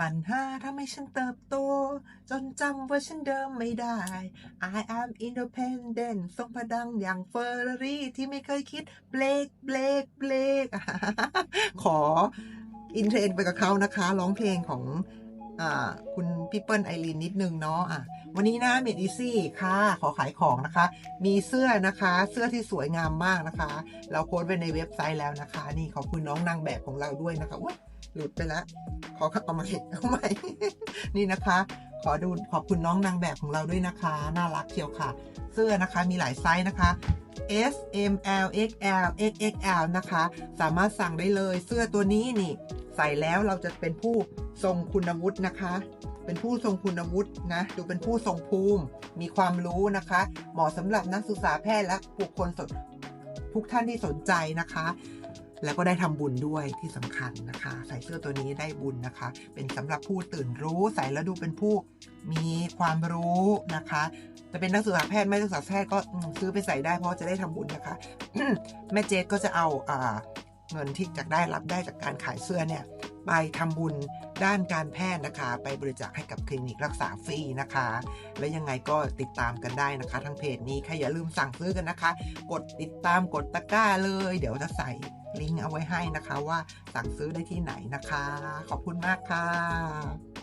ปัญหาทำให้ฉันเติบโต จนจำว่าฉันเดิมไม่ได้ I am independent ทรงพดังอย่างเฟอร์รี่ที่ไม่เคยคิดเบรกเบรกเบรกขออินเทรนไปกับเขานะคะ ร้องเพลงของอคุณพี่เปิ้ลไอรีนนิดนึงเนาะอะวันนี้นะเมดอีซี่ค่ะ ขอขายของนะคะ มีเสื้อนะคะ เสื้อที่สวยงามมากนะคะ เราโพสต์ไว้ในเว็บไซต์แล้วนะคะ นี่ขอบคุณน้องนางแบบของเราด้วยนะคะ หลุดไปแล้วขอเอามาเห็นเอาใหม่นี่นะคะ ขอดูขอบคุณน้องนางแบบของเราด้วยนะคะ น่ารักเชียวค่ะ เสื้อนะคะมีหลายไซส์นะคะ S M L X L X X L นะคะ สามารถสั่งได้เลยเสื้อตัวนี้นี่ ใส่แล้วเราจะเป็นผู้ทรงคุณวุฒินะคะ เป็นผู้ทรงคุณวุฒินะ ดูเป็นผู้ทรงภูมิ มีความรู้นะคะ เหมาะสำหรับนักศึกษาแพทย์และบุคคลสนทุกท่านที่สนใจนะคะ แล้วก็ได้ทำบุญด้วยที่สำคัญนะคะ ใส่เสื้อตัวนี้ได้บุญนะคะ เป็นสำหรับผู้ตื่นรู้ใส่แล้วดูเป็นผู้มีความรู้นะคะจะเป็นนักศึกษาแพทย์ไม่นักศึกษาแพทย์ก็ซื้อไปใส่ได้เพราะจะได้ทำบุญนะคะ แม่เจดก็จะเอาอ่าเงินที่จากได้รับได้จากการขายเสื้อเนี่ยไปทำบุญด้านการแพทย์นะคะ ไปบริจาคให้กับคลินิกรักษาฟรีนะคะ และยังไงก็ติดตามกันได้นะคะทั้งเพจนี้ใครอย่าลืมสั่งซื้อกันนะคะ กดติดตามกดตะกร้าเลย เดี๋ยวจะใส่ ลิงก์เอาไว้ให้นะคะว่าสั่งซื้อได้ที่ไหนนะคะ ขอบคุณมากค่ะ